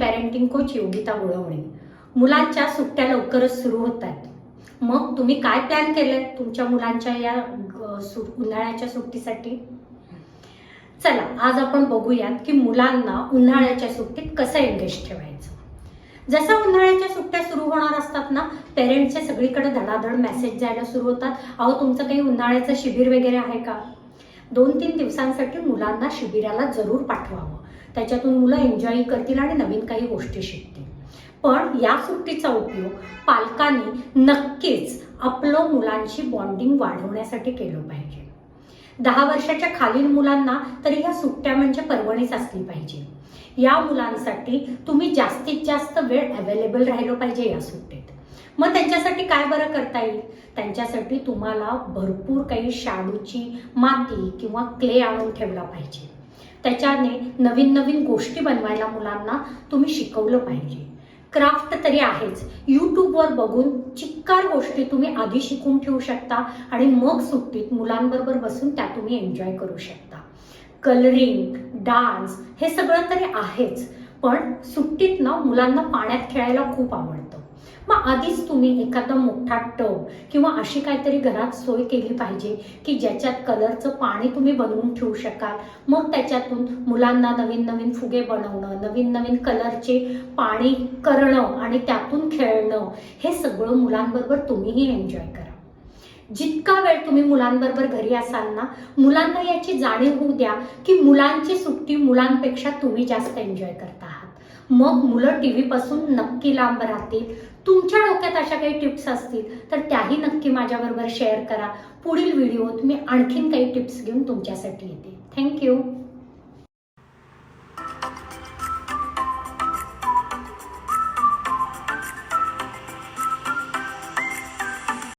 Parenting coach Yogita गुळवणे. मुलांच्या सुट्ट्या लवकरच सुरू होत आहेत मग तुम्ही काय प्लॅन केलंय तुमच्या मुलांच्या या उन्हाळ्याच्या सुट्टीसाठी? चला आज आपण बघूयात की मुलांना उन्हाळ्याच्या सुट्टीत कसं एंगेज ठेवायचं. जसं उन्हाळ्याच्या सुट्ट्या सुरू होणार असतात ना पेरेंट्सचे सगळीकडे धडाधड मेसेज जायला सुरू होतात. अहो तुमचं काही उन्हाळ्याचं शिबिर वगैरे आहे का? दोन तीन दिवसांसाठी मुलांना शिबिराला जरूर पाठवावं. त्याच्यातून मुलं एन्जॉय करतील आणि नवीन काही गोष्टी शिकतील. पण या सुट्टीचा उपयोग पालकांनी नक्कीच आपलं मुलांची बॉन्डिंग वाढवण्यासाठी केलं पाहिजे. दहा वर्षाच्या खालील मुलांना तरी ह्या सुट्ट्या म्हणजे पर्वणीच असली पाहिजे. या मुलांसाठी तुम्ही जास्तीत जास्त वेळ अवेलेबल राहिलं पाहिजे या सुट्टीत मग त्यांच्यासाठी काय बरं करता येईल? त्यांच्यासाठी तुम्हाला भरपूर काही शाडूची माती किंवा क्ले आणून ठेवला पाहिजे. त्याच्याने नवीन नवीन गोष्टी बनवायला मुलांना तुम्ही शिकवलं पाहिजे. क्राफ्ट तरी आहेच. यूट्यूबवर बघून चिक्कार गोष्टी तुम्ही आधी शिकून ठेवू शकता आणि मग सुट्टीत मुलांबरोबर बसून त्या तुम्ही एन्जॉय करू शकता. कलरिंग डान्स हे सगळं तरी आहेच. पण सुट्टीत ना मुलांना पाण्यात खेळायला खूप आवडतं. मग आधीच तुम्ही एखादा मोठा टब किंवा अशी काहीतरी घरात सोय केली पाहिजे की ज्याच्यात कलरचं पाणी तुम्ही बनवून ठेवू शकाल. मग त्याच्यातून मुलांना नवीन नवीन फुगे बनवणं नवीन नवीन कलरचे पाणी करणं आणि त्यातून खेळणं हे सगळं मुलांबरोबर तुम्हीही एन्जॉय करा. जितका वेळ तुम्ही मुलांबरोबर घरी असाल ना मुलांना याची जाणीव होऊ द्या की मुलांची सुट्टी मुलांपेक्षा तुम्ही जास्त एन्जॉय करता. आहात मग मुलं टी व्हीपासून नक्की लांब राहतील. तुमच्या डोक्यात अशा काही टिप्स असतील तर त्याही नक्की माझ्याबरोबर शेअर करा. पुढील व्हिडिओत मी आणखीन काही टिप्स घेऊन तुमच्यासाठी येते. थँक्यू